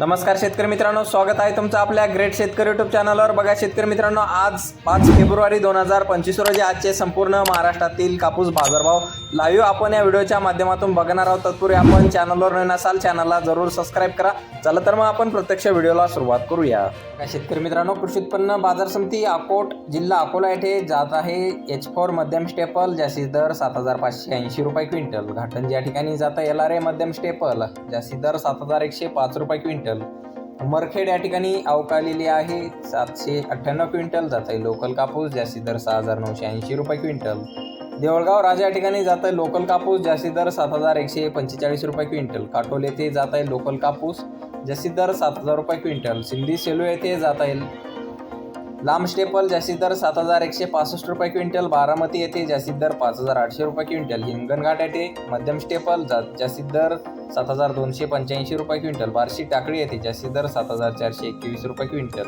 नमस्कार शेतकरी मित्रांनो स्वागत आहे तुमचं आपल्या ग्रेट शेतकरी युट्यूब चॅनलवर बघा शेतकरी मित्रांनो आज पाच फेब्रुवारी दोन हजार पंचवीस रोजी आजचे संपूर्ण महाराष्ट्रातील कापूस बाजारभाव लाईव्ह आपण या व्हिडिओच्या माध्यमातून बघणार आहोत. तत्पूर्वी आपण चॅनलवर नवीन असाल चॅनलला जरूर सबस्क्राईब करा. चला तर मग आपण प्रत्यक्ष व्हिडिओला सुरुवात करूया. शेतकरी मित्रांनो कृषी उत्पन्न बाजार समिती अकोट जिल्हा अकोला येथे जात आहे एच फोर मध्यम स्टेपल जास्तीत दर सात हजार पाचशे ऐंशी रुपये क्विंटल. घाटन या ठिकाणी जात आहे एल आर ए मध्यम स्टेपल जास्तीत दर सात हजार एकशे पाच रुपये क्विंटल. उमरखेड या ठिकाणी अवकालेली आहे सातशे अठ्ठ्याण्णव क्विंटल. जात आहे लोकल कापूस जास्तीत दर सहा हजार नऊशे ऐंशी रुपये क्विंटल. देवळगाव राजा या ठिकाणी जात आहे लोकल कापूस जास्ती दर सात हजार एकशे पंचेचाळीस रुपये क्विंटल. काटोल येथे जात आहे लोकल कापूस जास्ती दर सात हजार रुपये क्विंटल. सिंधी सेलू येथे जात आहे लांब स्टेपल जास्तीत दर सात हजार एकशे पासष्ट रुपये क्विंटल. बारामती येथे जास्तीत दर पाच हजार आठशे रुपये क्विंटल. हिंगणघाट येथे मध्यम स्टेपल जा जास्तीत दर सात हजार दोनशे पंच्याऐंशी रुपये क्विंटल. बार्शी टाकळी येथे जास्तीत दर सात हजार चारशे एकवीस रुपये क्विंटल.